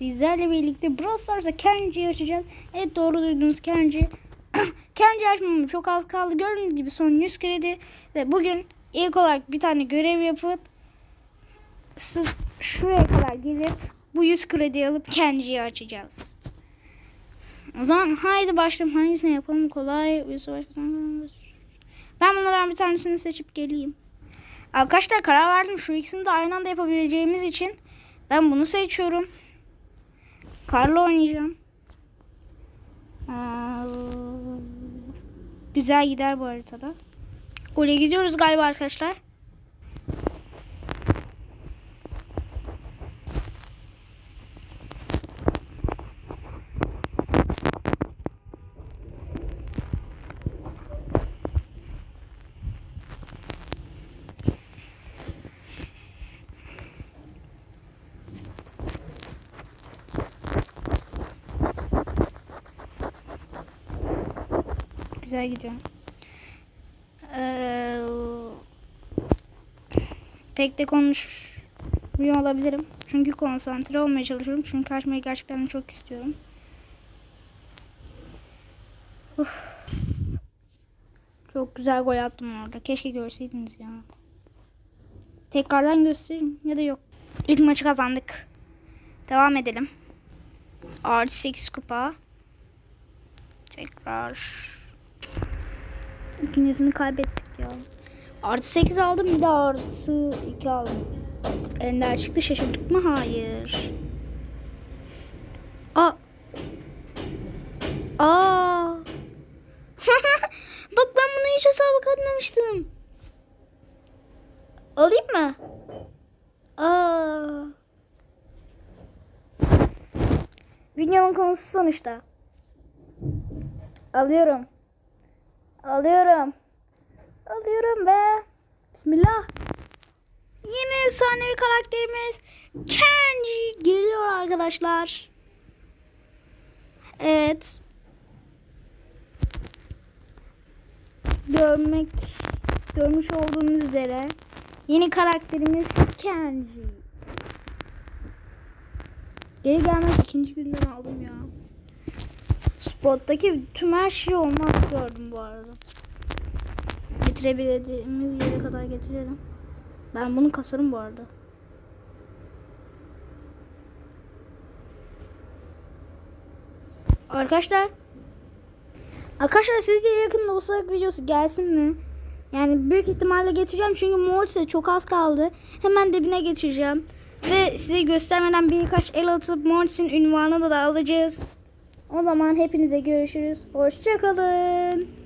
Sizlerle birlikte Brawl Stars'a Kenji'yi açacağız. Evet doğru duydunuz Kenji. Kenji açmamı çok az kaldı. Gördüğünüz gibi son 100 kredi. Ve bugün ilk olarak bir tane görev yapıp siz şuraya kadar gelip bu 100 kredi alıp Kenji'yi açacağız. O zaman haydi başlayalım. Hangisini yapalım kolay. Ben bunlardan bir tanesini seçip geleyim. Arkadaşlar karar verdim. Şu ikisini de aynı anda yapabileceğimiz için ben bunu seçiyorum. Karla oynayacağım. Ee, güzel gider bu haritada. Gole gidiyoruz galiba arkadaşlar. Güzel gidiyor. Ee, pek de konuşmuyor olabilirim. Çünkü konsantre olmaya çalışıyorum. Çünkü açmayı gerçekten çok istiyorum. Uf. Çok güzel gol attım orada. Keşke görseydiniz ya. Tekrardan göstereyim ya da yok. İlk maçı kazandık. Devam edelim. Artı 8 kupa. Tekrar. İkincisini kaybettik ya. Artı 8 aldım bir de artı 2 aldım. Ender çıktı şaşırdık mı? Hayır. Aa. Aa. Bak ben bunu hiç hesaba katmamıştım. Alayım mı? Aa. Videonun konusu sonuçta. Alıyorum. Alıyorum. Alıyorum be. Bismillah. Yine efsanevi karakterimiz Kenji geliyor arkadaşlar. Evet. Görmek görmüş olduğunuz üzere yeni karakterimiz Kenji. Geri gelmez ikinci günden aldım ya. Spot'taki tüm her şeyi olmaz gördüm bu arada. Getirebildiğimiz yere kadar getirelim. Ben bunu kasarım bu arada. Arkadaşlar Arkadaşlar sizce yakında olsak videosu gelsin mi? Yani büyük ihtimalle getireceğim çünkü Mortis'e çok az kaldı. Hemen dibine geçireceğim. Ve size göstermeden birkaç el atıp Mortis'in ünvanını da alacağız. O zaman hepinize görüşürüz. Hoşçakalın.